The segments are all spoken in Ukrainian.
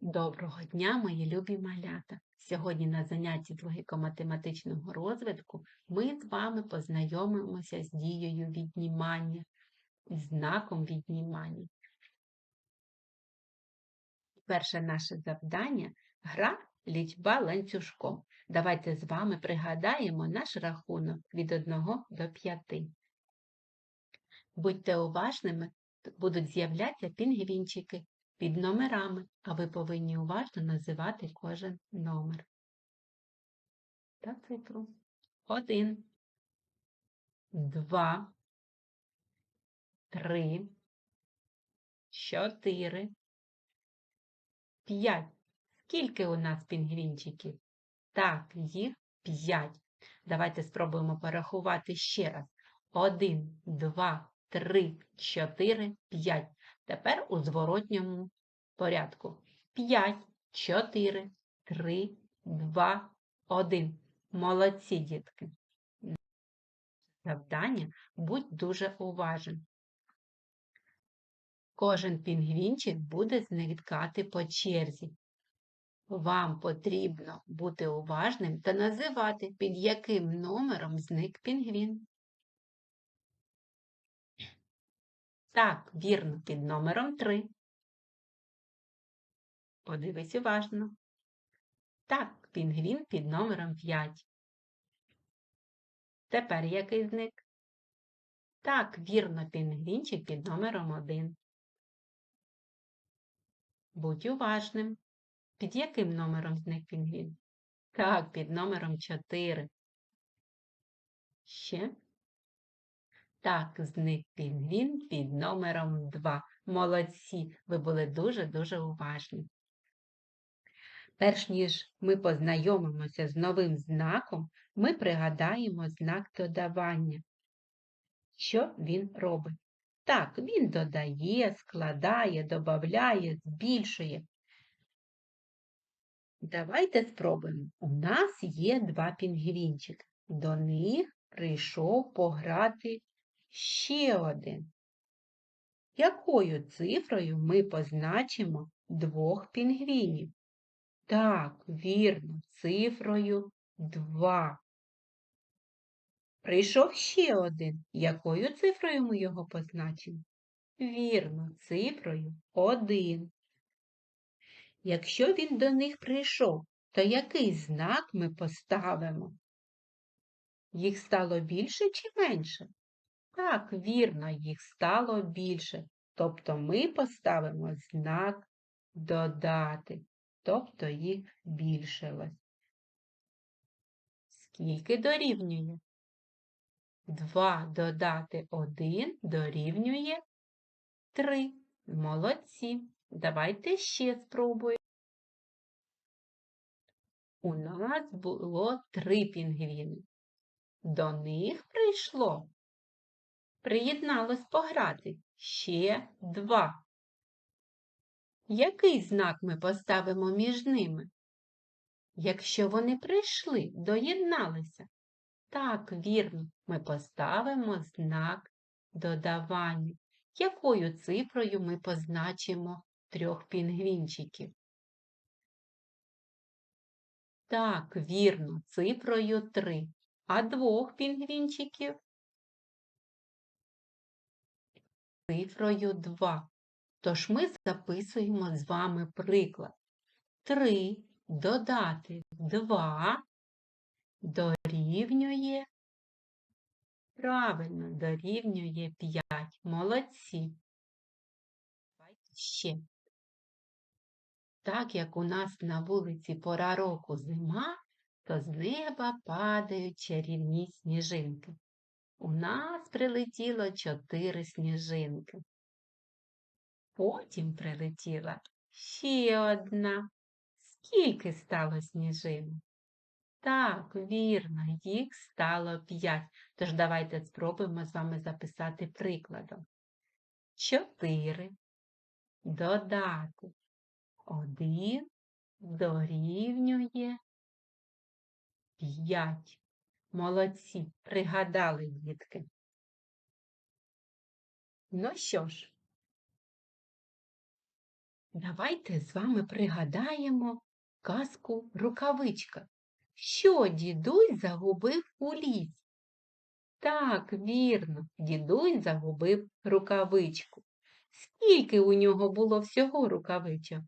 Доброго дня, мої любі малята! Сьогодні на занятті з логіко-математичного розвитку ми з вами познайомимося з дією віднімання, з знаком віднімання. Перше наше завдання гра лічба ланцюжком. Давайте з вами пригадаємо наш рахунок від 1 до 5. Будьте уважними, будуть з'являтися пінгвінчики під номерами, а ви повинні уважно називати кожен номер. Та цифру. Один, два, три, чотири, п'ять. Скільки у нас пінгвінчиків? Так, їх п'ять. Давайте спробуємо порахувати ще раз. Один, два, три, чотири, п'ять. Тепер у зворотньому порядку. 5, 4, 3, 2, 1. Молодці, дітки. Завдання будь дуже уважен. Кожен пінгвінчик буде зникати по черзі. Вам потрібно бути уважним та називати, під яким номером зник пінгвін. Так, вірно, під номером 3. Подивись уважно. Так, пінгвін під номером 5. Тепер який зник? Так, вірно, пінгвінчик під номером 1. Будь уважним. Під яким номером зник пінгвін? Так, під номером 4. Ще. Так, зник пінгвін під номером 2. Молодці, ви були дуже-дуже уважні. Перш ніж ми познайомимося з новим знаком, ми пригадаємо знак додавання. Що він робить? Так, він додає, складає, додає, збільшує. Давайте спробуємо. У нас є два пінгвінчики. До них прийшов пограти ще один. Якою цифрою ми позначимо двох пінгвінів? Так, вірно, цифрою 2. Прийшов ще один. Якою цифрою ми його позначимо? Вірно, цифрою 1. Якщо він до них прийшов, то який знак ми поставимо? Їх стало більше чи менше? Так, вірно, їх стало більше. Тобто ми поставимо знак додати тобто їх більшилось. Скільки дорівнює? 2 додати 1 дорівнює 3. Молодці. Давайте ще спробуємо. У нас було три пінгвіни. До них прийшло. Приєдналось пограти ще два. Який знак ми поставимо між ними? Якщо вони прийшли, доєдналися. Так, вірно, ми поставимо знак додавання. Якою цифрою ми позначимо трьох пінгвінчиків? Так, вірно, цифрою 3. А двох пінгвінчиків? Цифрою 2. Тож ми записуємо з вами приклад. 3 додати 2 дорівнює, правильно, дорівнює 5. Молодці. Ще. Так як у нас на вулиці пора року зима, то з неба падають чарівні сніжинки. У нас прилетіло чотири сніжинки. Потім прилетіла ще одна. Скільки стало сніжинок? Так, вірно, їх стало п'ять. Тож давайте спробуємо з вами записати прикладом. Чотири. Додати. Один дорівнює п'ять. Молодці, пригадали, дітки. Ну що ж, Давайте з вами пригадаємо казку рукавичка. Що дідусь загубив у лісі? Так, вірно, дідусь загубив рукавичку. Скільки у нього було всього рукавичок?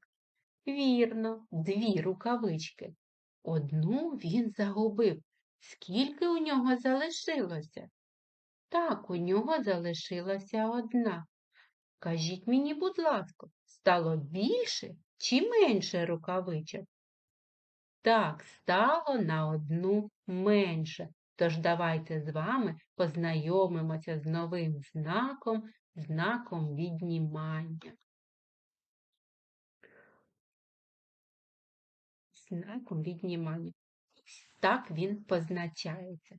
Вірно, дві рукавички. Одну він загубив. Скільки у нього залишилося? Так, у нього залишилася одна. Кажіть мені, будь ласка, стало більше чи менше рукавичок? Так, стало на одну менше. Тож давайте з вами познайомимося з новим знаком, знаком віднімання. Знаком віднімання. Так він позначається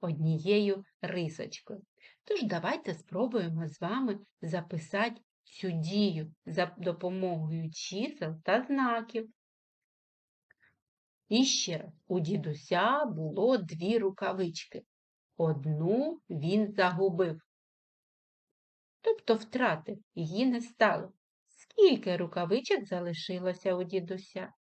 однією рисочкою. Тож давайте спробуємо з вами записати цю дію за допомогою чисел та знаків. І ще раз, у дідуся було дві рукавички. Одну він загубив. Тобто втратив, її не стало. Скільки рукавичок залишилося у дідуся?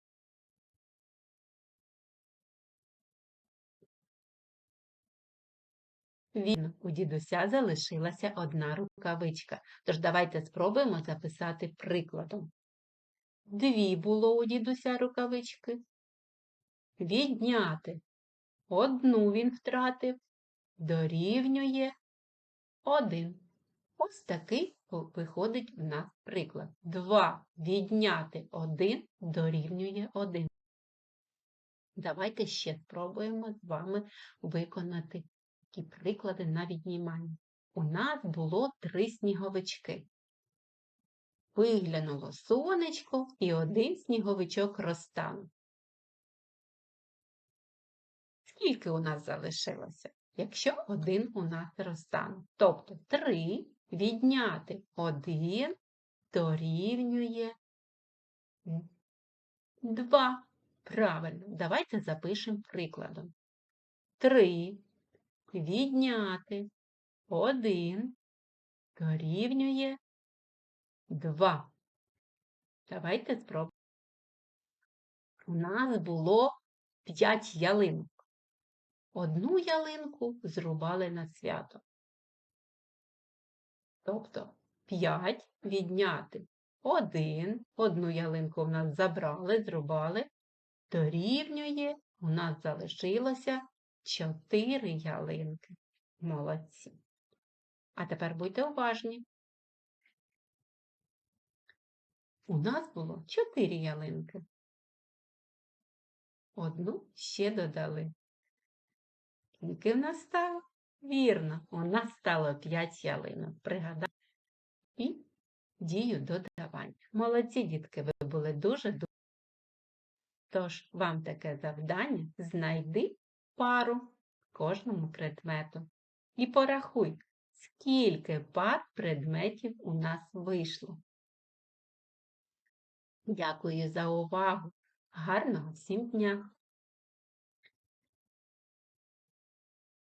Вірно, у дідуся залишилася одна рукавичка. Тож давайте спробуємо записати прикладом. Дві було у дідуся рукавички. Відняти. Одну він втратив, дорівнює один. Ось такий виходить в нас приклад. Два відняти один дорівнює один. Давайте ще спробуємо з вами виконати такі приклади на віднімання. У нас було три сніговички. Виглянуло сонечко і один сніговичок розтанув. Скільки у нас залишилося, якщо один у нас розтанув? Тобто 3 відняти 1 дорівнює 2. Правильно, давайте запишемо прикладом. 3 відняти 1 дорівнює 2. Давайте спробуємо. У нас було 5 ялинок. Одну ялинку зрубали на свято. Тобто 5 відняти 1, одну ялинку в нас забрали, зрубали, дорівнює, у нас залишилося Чотири ялинки. Молодці. А тепер будьте уважні. У нас було чотири ялинки. Одну ще додали. Скільки в нас стало? Вірно, у нас стало п'ять ялинок. Пригадайте і дію додавання. Молодці, дітки, ви були дуже дуже. Тож, вам таке завдання знайди пару кожному предмету. І порахуй, скільки пар предметів у нас вийшло. Дякую за увагу! Гарного всім дня!